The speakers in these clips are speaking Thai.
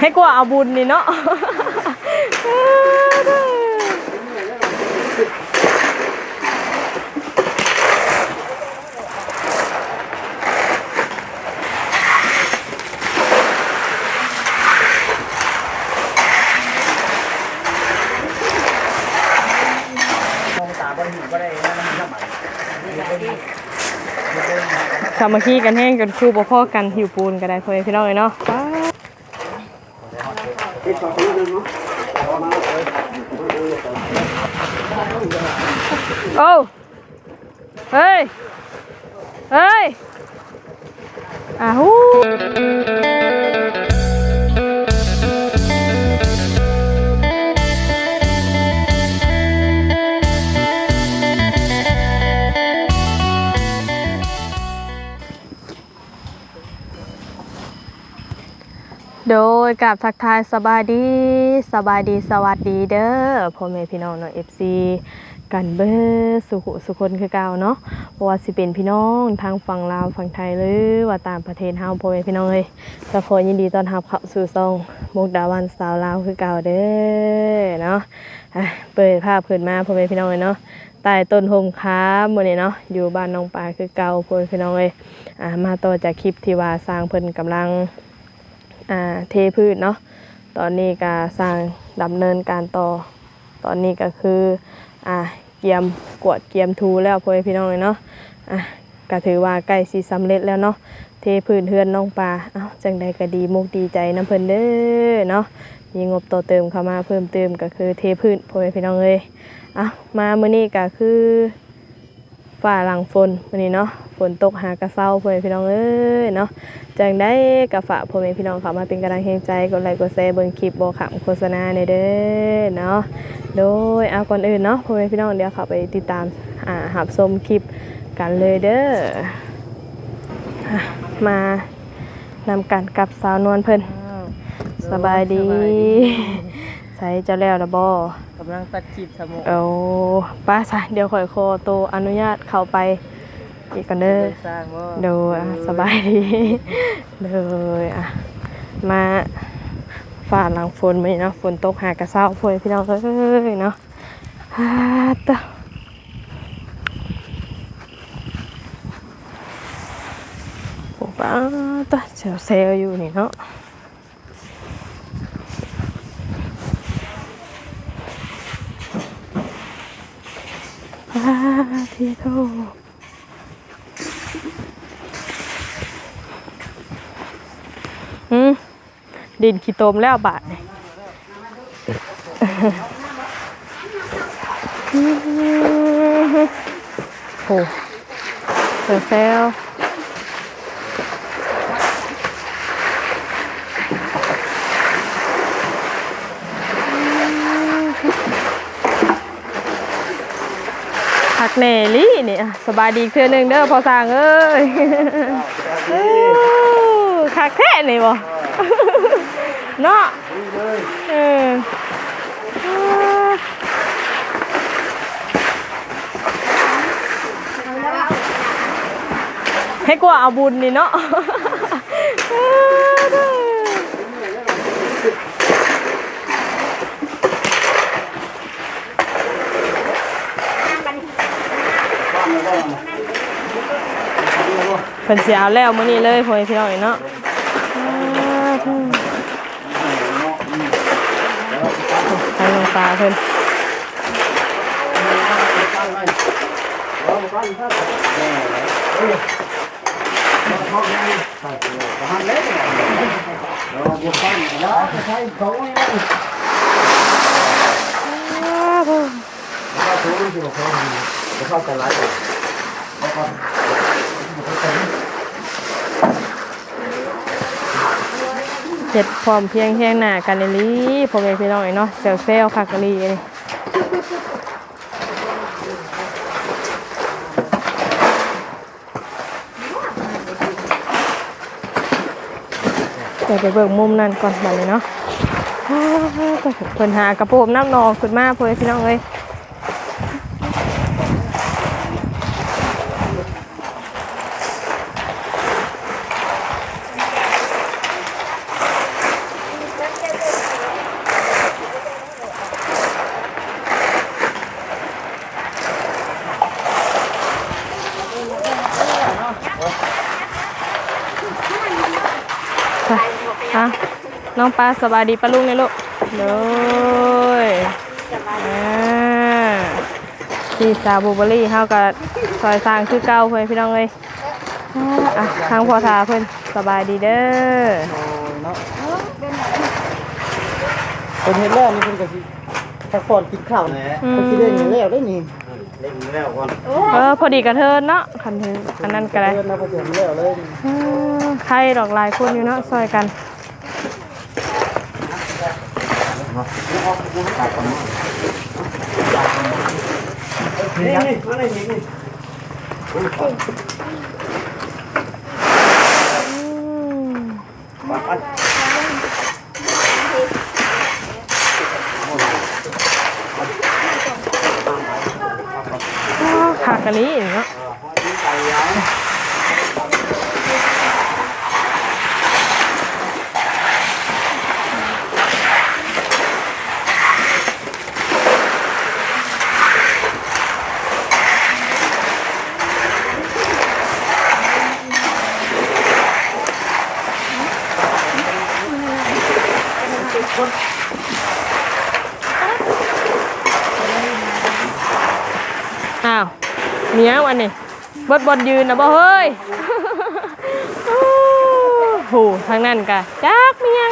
ให้กลัวเอาบุญนี่เนาะมองตามันทำมสามัคคีกันแห้งกันครูบ่พ่อกันหิวปูนก็ได้พ่อแม่พี่น้องเลยเนาะ ป๊าโอ้ โดยกับทักทายสบายดีสบายดีสวัสดีเด้อพ่อแม่พี่น้องเนาะ FC กันเบอร์สุขสุคนคือเก่าเนาะบ่ว่าสิเป็นพี่น้องทางฝั่งลาวฝั่งไทยหรือว่าต่างประเทศเฮาพ่อแม่พี่น้องเอ้ยก็ขอยินดีต้อนรับเข้าสู่ช่องมุกดาวันสาวลาวคือเก่าเด้อเนาะเปิดภาพขึ้นมาพ่อแม่พี่น้องเอ้ยเนาะใต้ต้นโฮมค้ามื้อนี้เนาะอยู่บ้านน้องปลาคือเก่าพ่อแม่พี่น้องเอ้ยอะมาต่อจากคลิปที่ว่าสร้างเพิ่นกำลัง อ่าเทพืชเนาะตอนนี้ก็สร้างดำเนินการต่อ ตอนนี้ก็คืออ่าเกียมกวดเกียมทูแล้วพ่อพี่น้องเลยเนาะอะก็ถือว่าใกล้สิสำเร็จแล้วเนาะเทพื้นเฮือนน้องปลาเอ้าจังใดก็ดีมุกดีใจน้ำเพิ่นเด้อเนาะมีงบต่อเติมเข้ามาเพิ่มเติมก็คือเทพื้นพ่อแม่พี่น้องเลยเอ้ามามื้อนี้ก็คือฝ่าหลังฝนวันนี้เนาะ ฝนตกหากระเซ้าพ่อแม่พี่น้องเอ้ยเนาะจังได้กะฝากพ่อแม่พี่น้องเข้ามาเป็นกำลังใจกดไลค์กดแชร์เบิ่งคลิปบ่ขำโฆษณาในเด้อเนาะโดยเอาก่อนอื่นเนาะพ่อแม่พี่น้องเดี๋ยวเข้าไปติดตามอ่าหับชมคลิปกันเลยเด้ออะมานำกันกับสาวนวลเพิ่นสบายดีใส่เจ้าแล้วละบ่กำลังตัดจีบสมุนเอาป้าซะเดี๋ยวข่อยโคโตวอนุญาตเข้าไป อีกกันเด้อสร้างว่าโดยอะสบายดีโดยอะมาฝ่าหลังฝนไหมเนาะฝนตกหากระเซ้าฝนพี่น้องเอ้ยเนาะฮ่าตะโอ้ป้าตะเซลเซลอยู่นี่เนาะว้าทีโท อืมดินขี้ตมแล้วบาทนี่อื้อหือโอ้เซลเซลพักเนลี่นี่อะสบายดีอีกเทื่อหนึ่งเด้อพอสร้างเอ้ย คักแท้นี่บ่เนาะเออให้กลัวเอาบุญนี่เนาะเพิ่นสิเอาแล้วมื้อนี้เลยพ่อแม่พี่น้องเนาะ ทางลงตาเพิ่น เฮ็ดพร้อมเพียงเฮียงหน้ากันเลยลีพ่อแม่พี่น้องเนาะเซลเซลคักกะลีนี่เดี๋ยวไปเบิ่งมุมนั่นก่อนบัดนี้เนาะเพิ่นหากระโปรงน้ำนองขึ้นมาพ่อพี่น้องเอ้ย เอะน้องปลา สบายดีปะลุงเนี่ยลูกเลยอ่าที่ซาบูเบอรี่เฮากับซอยสร้างคือเก่าเพื่อนพี่น้องเลยอ่าอะทางพ่อทาเพื่อนสบายดีเด้อโอ้ยเนาะเป็นเฮ็ดแล้วนี่เพิ่นก็สิพักผ่อนกินข้าวนะเพิ่นสิได้เงินแล้วได้นี่เล่นแล้วก่อนเออพอดีกระเทินเนาะคันถึงอันนั้นก็ได้เพิ่นนะบ่ถึงแล้วเลยอืมใครดอกหลายคนอยู่เนาะซอยกัน นาะตัดตรงนี้นี่นี่มาเลยนี่นี่มาไปขากะลี เมียวันนี้บดบดยืนนะบ่เฮ้ยโอ้โหทางนั้นกะจักเมียง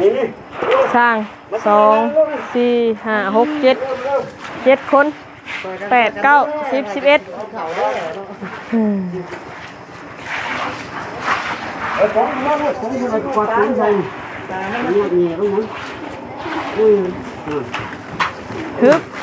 นี่นี่สร้างสองสี่ห้าหกเจ็ดเจ็ดคนแปดเก้าสิบสิบเอ็ดอืมเออของมาลูกของอยู่ในกวาดของใส่ตามันเนี่ยเนี่ยตรงนั้นอืมอืมฮึบอืม 嗯嗯，哼。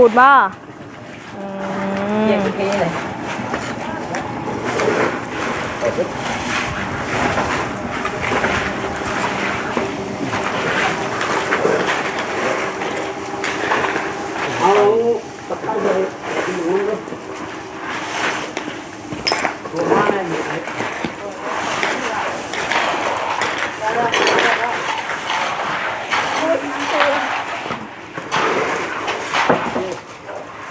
ตูดบ่เปลี่นเทเลย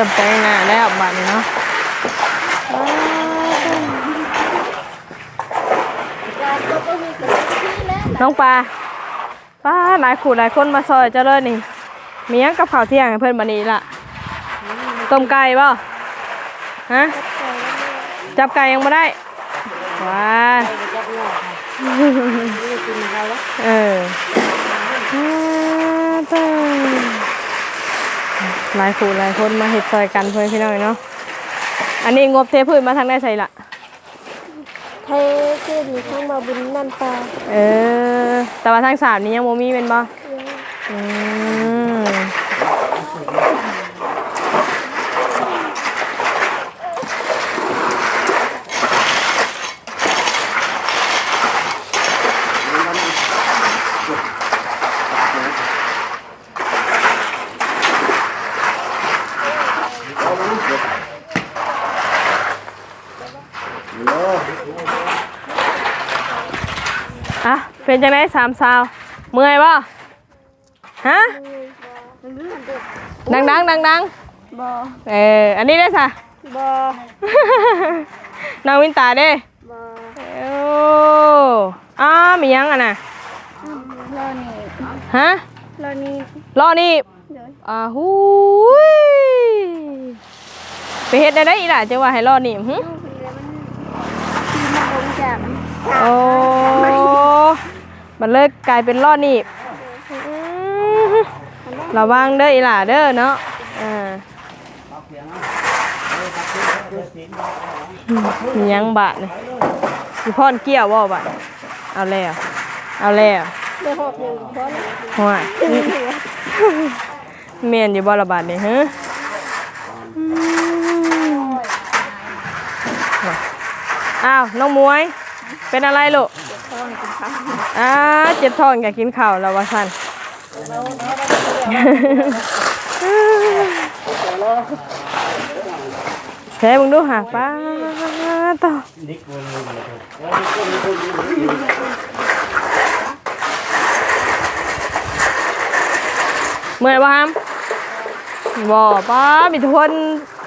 ริ่มแต่งหน้าแล้วบันเนาะน้องปลาป้าหลายขู่หลายคนมาซอยเจ้าเลยนี่ มียังกับข้าวเที่ยงให้เพื่อนบันนี้ล่ะต้มไก่บ่ะฮะจับไก่ยังไม่ได้ว้าเออ หลายขู่หลายคนมาเห็ดซอยกันเพื่อนพี่น้องเนาะ อันนี้งบเทพื้นมาทางได้ใช่ละเทขึ้นข้างมาบุญนันปลาเออ แต่ว่าทางสามนี้ยังโมมีเป็นบ่อืม เป็นจังไดสามสาวเมื่อยบ่ฮะดังดังดังดังบ่ๆเอออันนี้ได้อสะบ่น้องวินตาเด้บ่โอ้อ้ามีหยังอะน่ะรอนี่ฮะรอนี่รอนี่เดี๋ยวอ่าหูยไปเฮ็ดได้ได้อีหล่ะจังว่าให้รอนี่หึลูกคนเดียวมันทีมาลงจากโอ้ มันเลยกลายเป็นรอนี่อืมระวังเด้ออีหล่ะเด้อเนาะอ่ามีหยังบาดนี่สิพรเกี่ยวบ่บาดเอาแล้วเอาแล้วเดี๋ยวหอบอยู่เพราะนี่ห่วยเมียนอยู่บ่ละบาดนี่ฮะอืมอ้าวน้องมวย เป็นอะไรลูกท้ องกินข้าเจ็บท้องอยากกินข้าวแล้ววะสันเฮ้มึงดูหาป้าต่อเมื่อยบ่ฮัมบ่ป้ามีทุกคน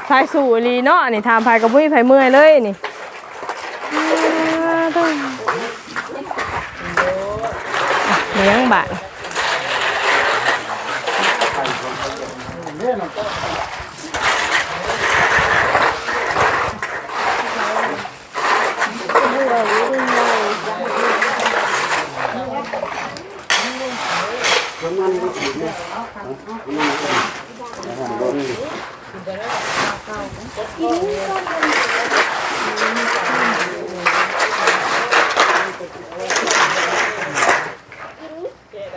ชายสู่อีหลีเนาะนี่ถามไผกับผู้ไผเมื่อยเลยนี่ อ่า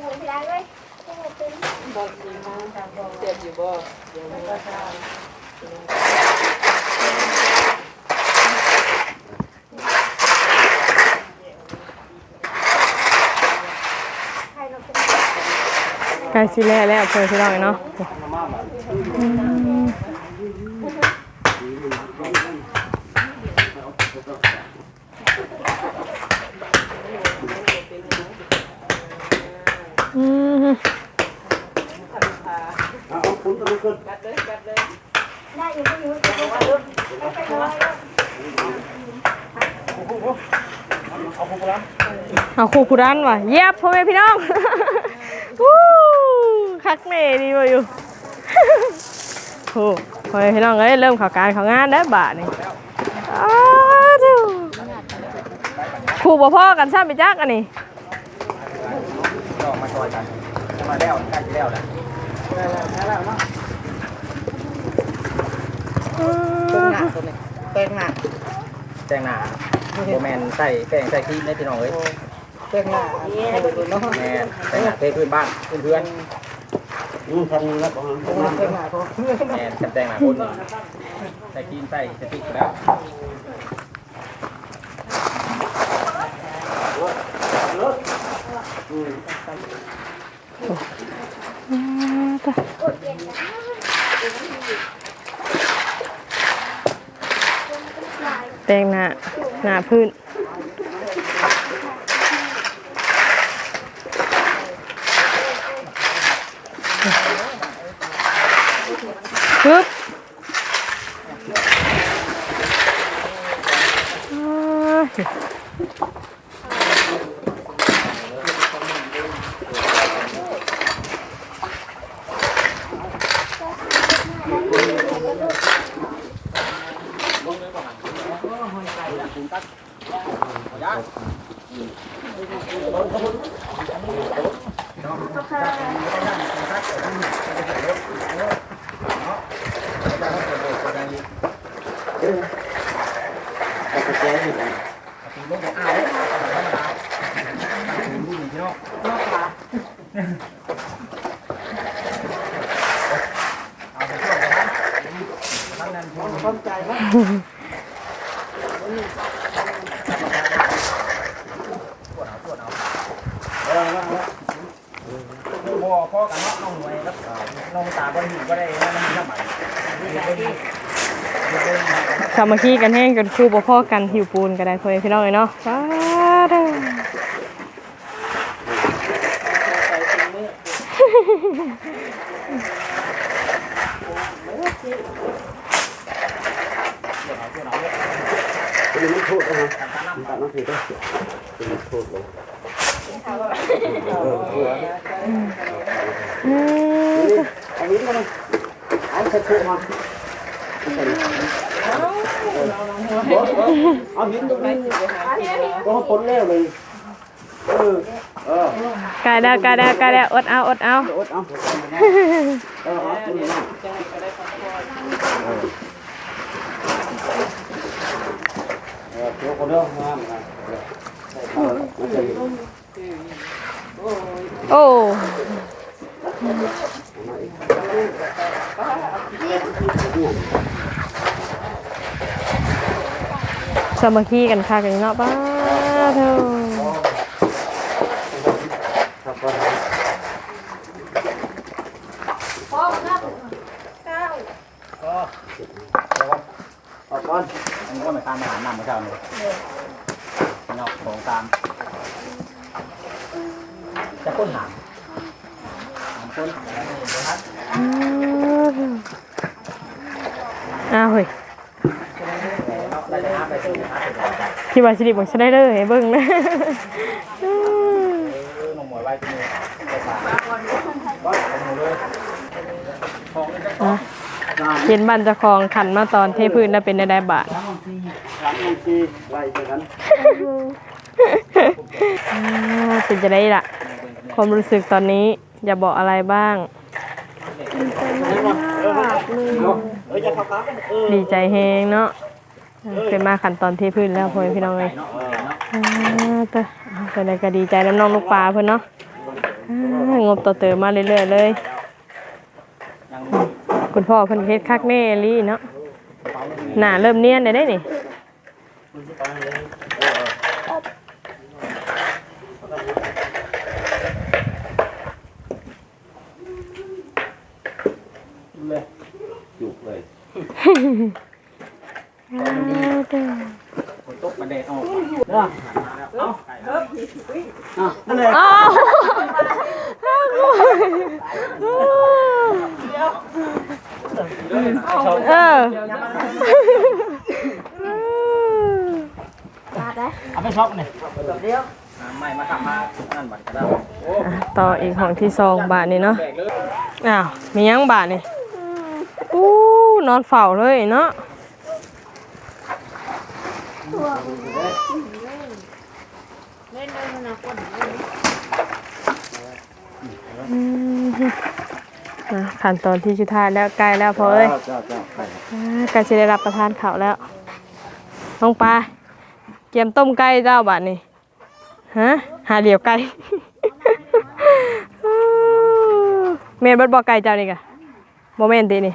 ต่อเลี้ยงบาทใกล้สิแล้วแล้วเพื่อนพี่น้องเนาะอืม เอาคุณตัวนี้ขึ้น ได้อยู่ก็อยู่ไปเลย เอาคู่คุรันว่ะเยียบพ่อแม่พี่น้องวู้คักเน่ดีว่ะอยู่โอ้พ่อแม่พี่น้องเอ้ยเริ่มเข่าการเข่างานได้วบาทนี่อ้าวดูคู่บ่พ่อกันซ้ำไปจักอันนี้ก็มาซอยกันมาแล้วใกล้จะแล้วแล้วแป้งหน้าแป้งหน้า โบแมนใส่แป้งใส่ครีมได้พี่น้องเอ้ยเต็มหน้าให้ดูเนาะแมนแป้งหน้าเทพื้นบ้านเพื่อนเพื่อนอืมทำแล้วของมันเต็มหน้าเขาแมนกับแป้งหน้าคนใส่ครีมใส่สติ๊กแล้วแตงหน้า หน้าพื้น เอาไปช่วยกันนะทั้งนั้นพอเข้าใจไหมเออว่าว่าพ่อพ่อกันเนาะน้องหน่วยครับน้องตาบ่หิวก็ได้นั่นมันทำไมเดี๋ยวไปดิเดี๋ยวไปดิสามัคคีกันแห้งกันคู่บ่พ่อกันหิวปูนก็ได้พ่อพี่น้องเลยเนาะสาธุ เป็นมันโทษนะตัดน้ำผิดก็เป็นโทษเลย อืม เอาหินมาเลยเอาใส่ถุงมาเอาหิ นตรงนี้ก็ปนแล้วเลยเออเออกายแล้วกายแล้วกายแล้วอดเอาอดเอาอดเอาเออเอาตรงนี้นะเออเดี๋ยวคนเดียวงามนะเออเอาใส่โอ้ สามัคคีกันค่ะกันเนาะป้าเธอครับก่อนก็เอาก่อนอันนี้ก็มาตามอาหารนำมาเช้าเลยเนาะของตาม จะค้นหามหามคนอ้าวเฮ้ย เนาะได้เลยนะไปซื้อนะ ที่ว่าสิริบอกฉันได้เลยให้เบิ่งนะนมหมวยไว้ที่นี่ไปฝากบ้านของหนูเลยของนี่จะอะเห็นบ้านเจ้าของขันมาตอนเทพื้นแล้วเป็นได้ได้บาทหลังบางทีหลังบางทีไล่ไปกันอ่าเป็นจะได้ล่ะ ความรู้สึกตอนนี้อย่าบอกอะไรบ้างเออจะเข้าครับเออดีใจแฮงเนาะอ่า เป็นมาขันตอนเทพื้นแล้วพ่อแม่พี่น้องเลยเนาะเนาะอ่าแต่อ่าเป็นอะไรก็ดีใจน้ำน้องลูกปลาเพิ่นเนาะอ่างบต่อเติมมาเรื่อยๆเลยยังคุณพ่อเพิ่นเฮ็ดคักแน่ลี่เนาะหน้าเริ่มเนียนได้ได้นี่เลยจุกเลย ฝนตกมัน แดดออกนะอะนั่นแหละอ้าวเออเอาไปช็อปเนี่ยไม่มาทำมานั่นบัตรกระดาษโอ้อะต่ออีกของที่สองบาทนี่เนาะอ้าวมียังบาทนี่อู้นอนเฝ้าเลยเนาะอืมอะ ขั้นตอนที่สุดท้ายแล้วใกล้แล้วพอเอ้ยจ้าจ้าไปอ่าใกล้จะได้รับประทานข้าวแล้วน้องปลาเกียมต้มไก่เจ้าบาทนี่ฮะหาเหลียวไก่ เมนเบิดบอกไก่เจ้านี่กะโมเมนตีนี่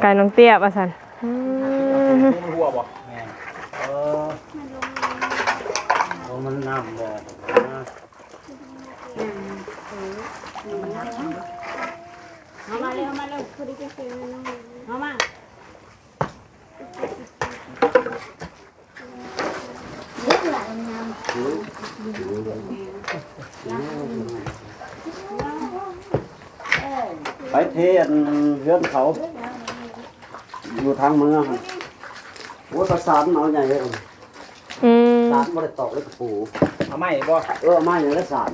ไก่น้องเตี้ยป่ะสันอืมหัวบ่แม่เออเอามันน้ำบอกนะ เอามาเร็วมาเร็ วคือได้จะซื้อเอามาไปเทอันเรือนเขา อยู่ทางเมืองโอ้ประสานเอาใหญ่เลยอืมสารบริตอกเลยกระปูเอาไม่บ่เออมาอย่างละสาร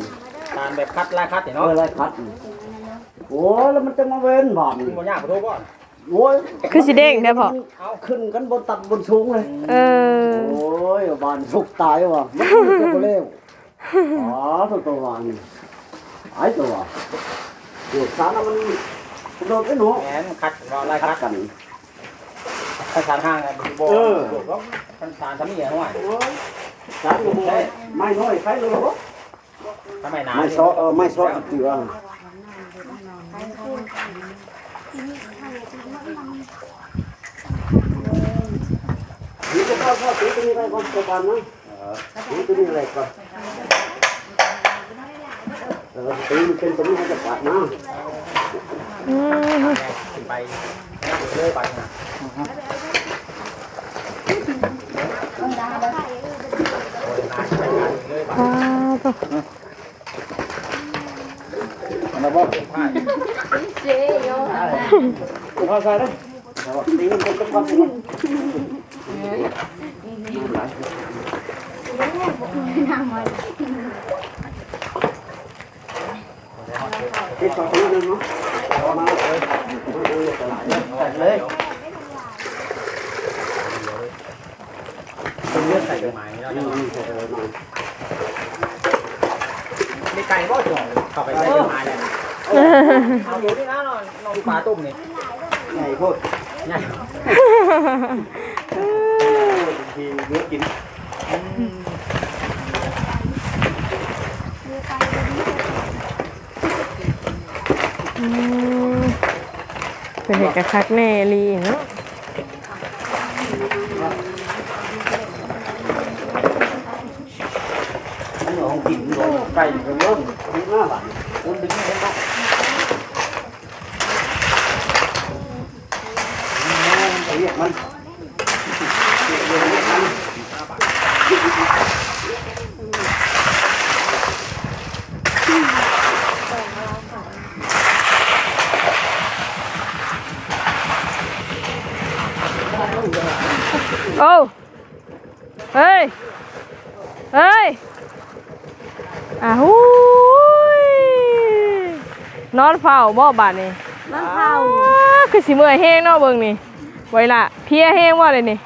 ตานแบบคัดลายคัดเอเนาะอไรคัด โอ้ยแล้วมันจะมาเว้นบานคุณบ่ยากขอโทษบ่โอ้ยคือสิเด้งได้อพอ เอาขึ้นกันบนตัดบนสูงเลย เออ โอ้ยบานสุกตายว่ะมันจะไปเร็วอ๋อตัวตัววานไอ้ตัวอยู่สารมันโดนไอ้หนูแหมคัดเราลายคัคัดดกัน คัภาษาห้างกันบ่เออภาษาทำนี่ห้วยสามโมงไม่น้อยใครเลยเหรอทำไมน้ำไม่ซอเออไม่ซอเจือ นี่จะเข้าเข้าตีตัวนี้ได้ความสบายนะตีตัวนี้อะไรก่อนตีมันเป็นตัวนี้ให้จะปัดนะไปเรื่อยไปนะอ้าวตัว นะบ่เจ๊โยกูพาใส่เลยตีมันเป็นตัวควา ไปได้เนาะเอามาเลยเลยเป็นเรื่องใส่ใหม่แล้วนี่นี่ใส่เลยมามีไก่บ่จ่องเข้าไปใส่ใหม่เลยเอาอยู่นี่นะนอนนอนปลาต้มนี่ใหญ่โคตรใหญ่ทีเนื้อกินอืมเป็นเห็ดกระคักแน่ลีเนาะมันหองกินโดนไก่เป็นเริ่ม นหน้าบ้านคนดึงไม่ได้เรียกมันเรียกมัน โอ้เฮ้ย เฮ้ยอ้าวยนอน เฝ้าบ่บาดนี่น้ำเท้าอ้าคือสิเมื่อยแห้งเนาะเบิ่งนี่ไว้ละเพลียแห้งว่าเลยนี่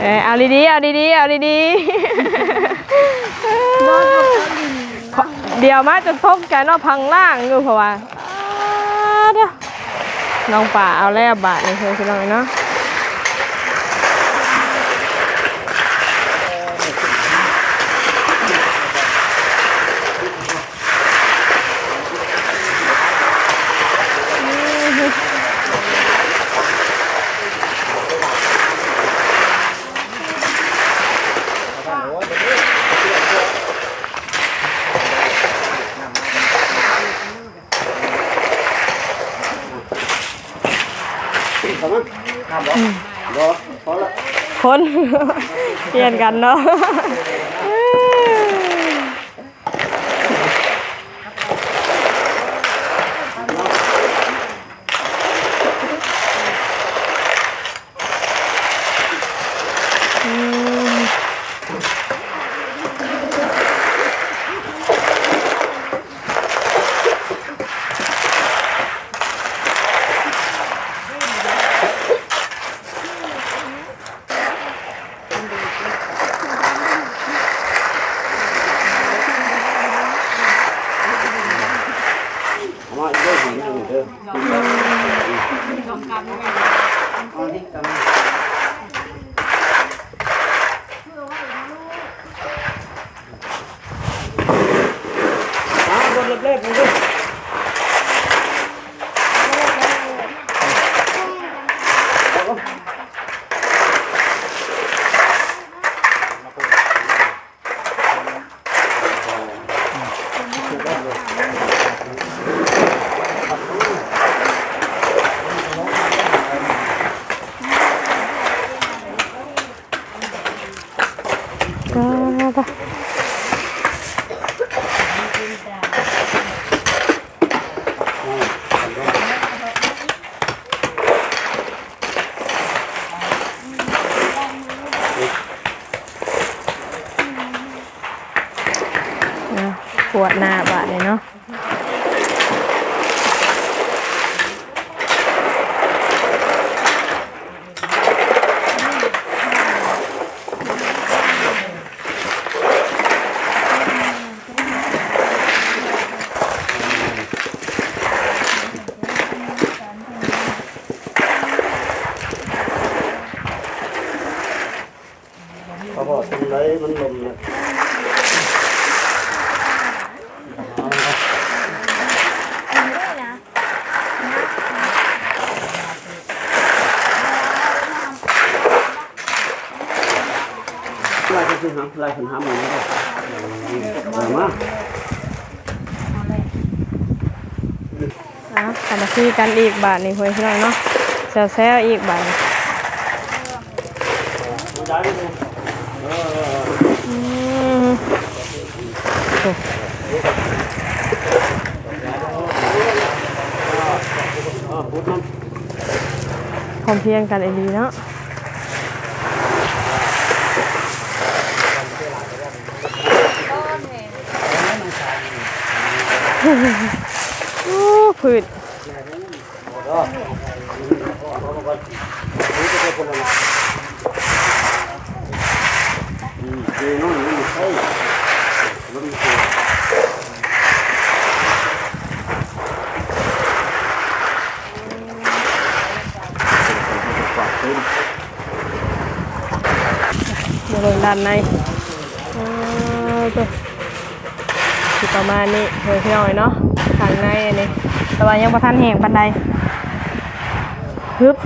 เออเอาดีๆเอาดีๆเอาดีๆนอนกับเขาดินเดี๋ยวมาจนทบใจเนาะพังล่างอยู่เพราะว่าอ้าเด้อน้องป่าเอาแล้วบาทนี่เพิ่นสิน้องเนาะ ทำมั้ยทำบ่บ่พอละ คน เปลี่ยนกันเนาะ อืม มาอีกเด้อหินอยู่เด้อเอาที่กำ อ่าบนเล็บๆนี่ดิ ป ลายเป็นหาลายเป็นหางมันไม่ได้เอามาอะกลับมาคุยกันอีกบาทนี่เพื่อนพี่น้องเนาะแซวๆอีกบาทนี่ย้ายไปเลยเอออืมโอ้เออพูดมันพร้อมเพรียงกันไอ้ดีเนาะ โอ้พืชคือน้องนี่ใช่มันคือเดี๋ยวลงด้านในอ่าตัวคือ ประมาณนี้เพื่อนพี่น้องเนาะข้างในอันนี้แต่ว่ายังประทันแห่งปันใดฮึบ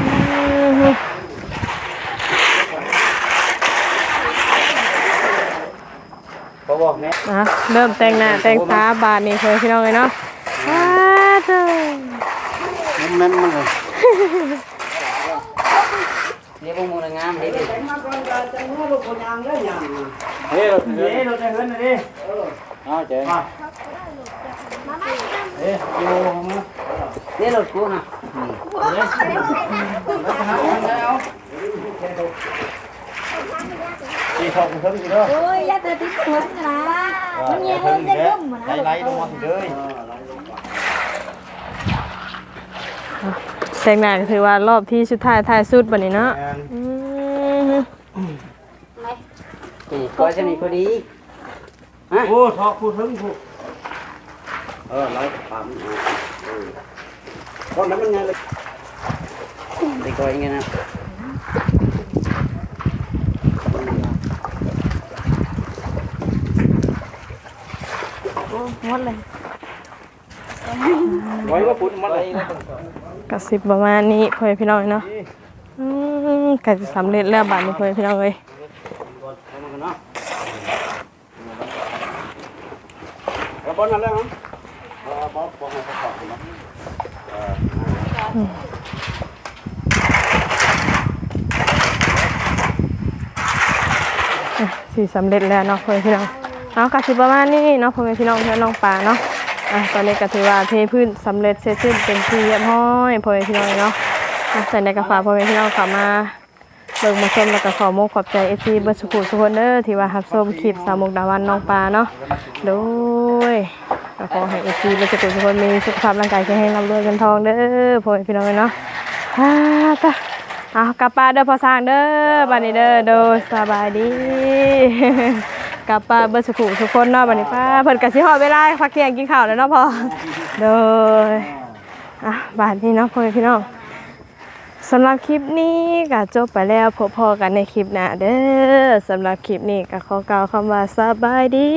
อือฮึเขาบอกแม่นะเริ่มแต่งหน้าแต่งตาบาทนี่เพื่อนพี่น้องเลยเนาะว้าเจ้ามันแม่นมันเลยเรียกว่ามูลงามเด็ดเฮ้ยเราเฮ้ยเราจะเฮิร์นนะดิ เอาเจ๊เฮ้ยโยมานี่รถกูนะตีทองเพิ่มอีกเด้อโอ้ยอย่าแต่ติดหัวนะมันเย็นเลยจะร่มนะไล่ไล่ลงมาสิเลยแต่งหน้าก็ถือว่ารอบที่สุดท้ายท้ายสุดบันนี้เนาะอือฮึนี่ก็จะมีพอดี โอ้ทองพูดถึงพูดเออไล่ปั๊มเออตอนนั้นมันไงเลยไปก็อย่างเงี้ยนะหมดเลยไว้ว่าพูดมันเลยกระสิบประมาณนี้เพื่อนพี่น้องเนาะอืมก็จะสำเร็จแล้วบาทนี้เพื่อนพี่น้องเลย แล้ว บอลนั่นแล้วมั้งบอลบอลให้เขาตอบนะอะสีสำเร็จแล้วเนาะเพื่อนพี่น้องเอากระสิบประมาณนี้เนาะเพื่อนพี่น้องเพื่อนน้องปลาเนาะอะตอนนี้ก็ถือว่าเทพื้นสำเร็จเสร็จสิ้นเป็นที่เรียบร้อยเพื่อนพี่น้องเนาะอะใส่ในกระฝากเพื่อนพี่น้องเข้ามาเบิ่งมาชมแล้วก็ขอมกขอบใจเอฟซีเบิร์ดสุขุมสุขคนเด้อที่ว่ารับชมคลิปสาวมุกดาวันน้องปลาเนาะโด ยก็ขอให้เอฟซีเบิร์ดสุขุมสุขคนมีสุขภาพร่างกายแข็งแรงร่ำรวยเงินทองเด้อพ่อพี่น้องเนาะฮ่าตะเอากลับป้าเด้อพอสร้างเด้อบัดนี้เด้อโดสบายดีกลับป้าเบิดสุขุทุกคนเนาะบัดนี้ป้าเพิ่นก็สิฮอดเวลาพักเที่ยงกินข้าวแล้วเนาะพอโดยอะบัดนี้เนาะพ่อพี่น้องสำหรับคลิปนี้ก็จบไปแล้วพบพอกันในคลิปหน้าเด้อสำหรับคลิปนี้ก็ขอกล่าวคำว่าสบายดี